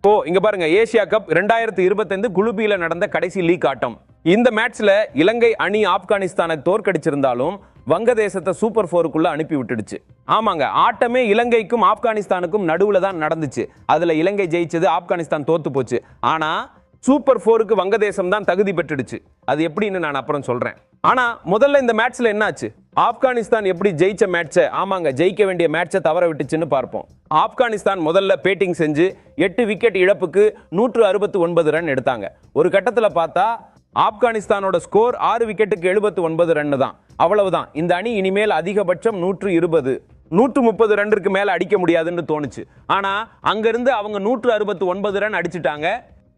இப்போ இங்க பாருங்க ஏசியா கப் ரெண்டாயிரத்தி இருபத்தைந்து குழுபியில நடந்த கடைசி லீக் ஆட்டம். இந்த மேட்ச்ல இலங்கை அணி ஆப்கானிஸ்தானை தோற்கடிச்சிருந்தாலும் வங்கதேசத்தை சூப்பர் ஃபோருக்குள்ள அனுப்பி விட்டுடுச்சு. ஆமாங்க ஆட்டமே இலங்கைக்கும் ஆப்கானிஸ்தானுக்கும் நடுவுல தான் நடந்துச்சு. அதுல இலங்கை ஜெயிச்சது ஆப்கானிஸ்தான் தோத்து போச்சு. ஆனா சூப்பர் ஃபோருக்கு வங்கதேசம் தான் தகுதி பெற்றுடுச்சு. அது எப்படின்னு நான் அப்புறம் சொல்றேன். ஆனா முதல்ல இந்த மேட்ச்ல என்னாச்சு? ஆப்கானிஸ்தான் எப்படி ஜெயிச்ச மேட்சை ஆமாங்க ஜெயிக்க வேண்டிய மேட்சை தவற விட்டுச்சுன்னு பார்ப்போம். ஆப்கானிஸ்தான் முதல்ல பேட்டிங் செஞ்சு எட்டு விக்கெட் இழப்புக்கு நூற்று அறுபத்து ஒன்பது ரன் எடுத்தாங்க. ஒரு கட்டத்தில் பார்த்தா ஆப்கானிஸ்தானோட ஸ்கோர் ஆறு விக்கெட்டுக்கு எழுபத்து ஒன்பது ரன் தான். அவ்வளவுதான். இந்த அணி இனிமேல் அதிகபட்சம் நூற்று இருபது நூற்று முப்பது ரன்னுக்கு மேலே அடிக்க முடியாதுன்னு தோணுச்சு. ஆனால் அங்கேருந்து அவங்க நூற்று அறுபத்து ஒன்பது ரன் அடிச்சிட்டாங்க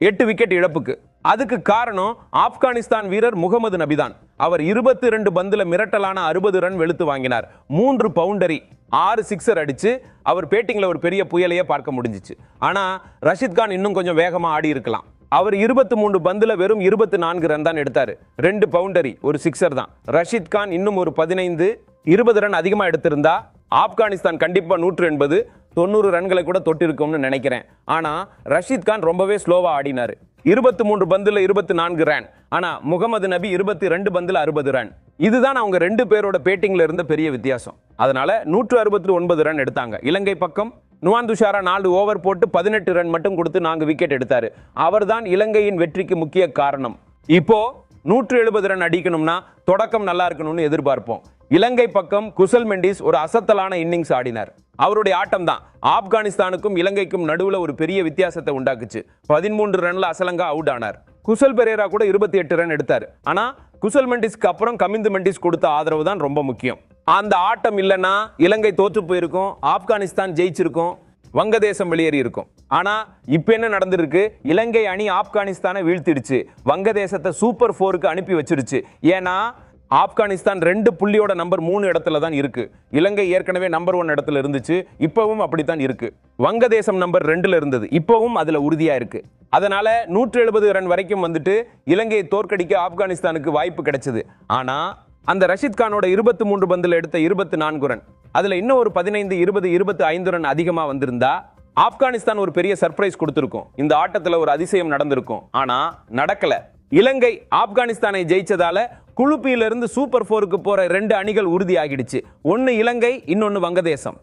எட்டு விக்கெட் இழப்புக்கு. அதுக்கு காரணம் ஆப்கானிஸ்தான் வீரர் முகமது நபிதான். அவர் இருபத்தி ரெண்டு பந்தில் மிரட்டலான அறுபது ரன் வெளுத்து வாங்கினார். மூன்று பவுண்டரி ஆறு சிக்ஸர் அடித்து அவர் பேட்டிங்கில் ஒரு பெரிய புயலையே பார்க்க முடிஞ்சிச்சு. ஆனால் ரஷித் கான் இன்னும் கொஞ்சம் வேகமாக ஆடி இருக்கலாம். அவர் இருபத்தி மூன்று பந்தில் வெறும் இருபத்தி நான்கு ரன் தான் எடுத்தார். ரெண்டு பவுண்டரி ஒரு சிக்ஸர் தான். ரஷித் கான் இன்னும் ஒரு பதினைந்து இருபது ரன் அதிகமாக எடுத்திருந்தா ஆப்கானிஸ்தான் கண்டிப்பாக நூற்று எண்பது தொண்ணூறு ரன்களை கூட தொட்டிருக்கும்னு நினைக்கிறேன். ஆனால் ரஷித் கான் ரொம்பவே ஸ்லோவாக ஆடினார். இருபத்தி மூன்று பந்தில் இருபத்தி நான்கு ரன். ஆனால் முகமது நபி இருபத்தி ரெண்டு பந்தில் அறுபது ரன். இதுதான் அவங்க ரெண்டு பேரோட பேட்டிங்கில் இருந்த பெரிய வித்தியாசம். அதனால் நூற்று அறுபத்தி ஒன்பது ரன் எடுத்தாங்க. இலங்கை பக்கம் நுவான் துஷாரா நாலு ஓவர் போட்டு பதினெட்டு ரன் மட்டும் கொடுத்து நான்கு விக்கெட் எடுத்தார். அவர்தான் இலங்கையின் வெற்றிக்கு முக்கிய காரணம். இப்போ நூற்று எழுபது ரன் அடிக்கணும்னா தொடக்கம் நல்லா இருக்கணும்னு எதிர்பார்ப்போம். இலங்கை பக்கம் குசல் மெண்டிஸ் ஒரு அசத்தலான இன்னிங்ஸ் ஆடினார். அவருடைய ஆட்டம் தான். ஆப்கானிஸ்தானுக்கும் இலங்கைக்கும் நடுவில் ஒரு பெரிய வித்தியாசத்தை உண்டாக்குச்சு. பதிமூன்று ரன்ல அசலங்கா அவுட் ஆனார். குசல் பெரேரா கூட இருபத்தி எட்டு ரன் எடுத்தார். ஆனா குசல் மெண்டிஸ்க்கு அப்புறம் கமிந்து மெண்டிஸ் கொடுத்த ஆதரவு தான் ரொம்ப முக்கியம். அந்த ஆட்டம் இல்லைன்னா இலங்கை தோற்று போயிருக்கும் ஆப்கானிஸ்தான் ஜெயிச்சிருக்கும் வங்கதேசம் வெளியேறி இருக்கும். ஆனா இப்ப என்ன நடந்திருக்கு? இலங்கை அணி ஆப்கானிஸ்தானை வீழ்த்திடுச்சு. வங்கதேசத்தை சூப்பர் ஃபோருக்கு அனுப்பி வச்சிருச்சு. ஏன்னா ஆப்கானிஸ்தான் ரெண்டு புள்ளியோட நம்பர் மூணு இடத்துல தான் இருக்கு. இலங்கை ஏற்கனவே நம்பர் ஒன் இடத்துல இருந்துச்சு. இப்பவும் அப்படித்தான் இருக்கு. வங்கதேசம் நம்பர் ரெண்டுல இருந்தது. இப்பவும் அதுல உறுதியா இருக்கு. அதனால நூற்று எழுபது ரன் வரைக்கும் வந்துட்டு இலங்கையை தோற்கடிக்க ஆப்கானிஸ்தானுக்கு வாய்ப்பு கிடைச்சது. ஆனா அந்த ரஷித் கானோட இருபத்தி மூன்று பந்தில் எடுத்த இருபத்தி நான்கு ரன் அதுல இன்னும் ஒரு பதினைந்து இருபது இருபத்தி ஐந்து ரன் அதிகமா வந்திருந்தா ஆப்கானிஸ்தான் ஒரு பெரிய சர்ப்ரைஸ் கொடுத்துருக்கும். இந்த ஆட்டத்தில் ஒரு அதிசயம் நடந்திருக்கும். ஆனால் நடக்கல. இலங்கை ஆப்கானிஸ்தானை ஜெயிச்சதால குழுப்பியிலிருந்து சூப்பர் ஃபோருக்கு போகிற ரெண்டு அணிகள் உறுதியாகிடுச்சு. ஒன்று இலங்கை இன்னொன்று வங்கதேசம்.